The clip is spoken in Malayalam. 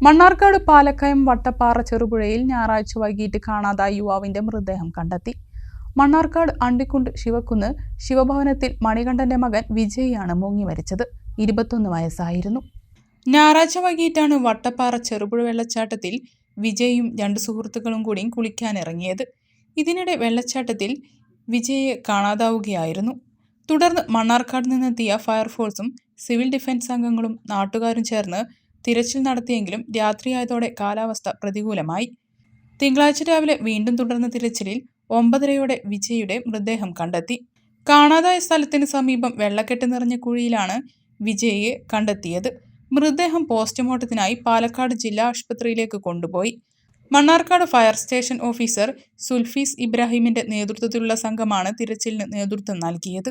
മണ്ണാർക്കാട് പാലക്കയം വട്ടപ്പാറ ചെറുപുഴയിൽ ഞായറാഴ്ച വൈകിട്ട് കാണാതായ യുവാവിന്റെ മൃതദേഹം കണ്ടെത്തി. മണ്ണാർക്കാട് അണ്ടിക്കുണ്ട് ശിവക്കുന്ന് ശിവഭവനത്തിൽ മണികണ്ഠന്റെ മകൻ വിജയാണ് മുങ്ങി മരിച്ചത്. ഇരുപത്തൊന്ന് വയസ്സായിരുന്നു. ഞായറാഴ്ച വൈകിട്ടാണ് വട്ടപ്പാറ ചെറുപുഴ വെള്ളച്ചാട്ടത്തിൽ വിജയും രണ്ട് സുഹൃത്തുക്കളും കൂടി കുളിക്കാനിറങ്ങിയത്. ഇതിനിടെ വെള്ളച്ചാട്ടത്തിൽ വിജയെ കാണാതാവുകയായിരുന്നു. തുടർന്ന് മണ്ണാർക്കാട് നിന്നെത്തിയ ഫയർഫോഴ്സും സിവിൽ ഡിഫൻസ് അംഗങ്ങളും നാട്ടുകാരും ചേർന്ന് തിരച്ചിൽ നടത്തിയെങ്കിലും രാത്രിയായതോടെ കാലാവസ്ഥ പ്രതികൂലമായി. തിങ്കളാഴ്ച രാവിലെ വീണ്ടും തുടർന്ന തിരച്ചിലിൽ ഒമ്പതരയോടെ വിജയുടെ മൃതദേഹം കണ്ടെത്തി. കാണാതായ സ്ഥലത്തിന് സമീപം വെള്ളക്കെട്ട് നിറഞ്ഞ കുഴിയിലാണ് വിജയെ കണ്ടെത്തിയത്. മൃതദേഹം പോസ്റ്റ്മോർട്ടത്തിനായി പാലക്കാട് ജില്ലാ ആശുപത്രിയിലേക്ക് കൊണ്ടുപോയി. Mannarkkad fire station officer Sulfees ഇബ്രാഹിമിന്റെ നേതൃത്വത്തിലുള്ള സംഘമാണ് തിരച്ചിലിന് നേതൃത്വം നൽകിയത്.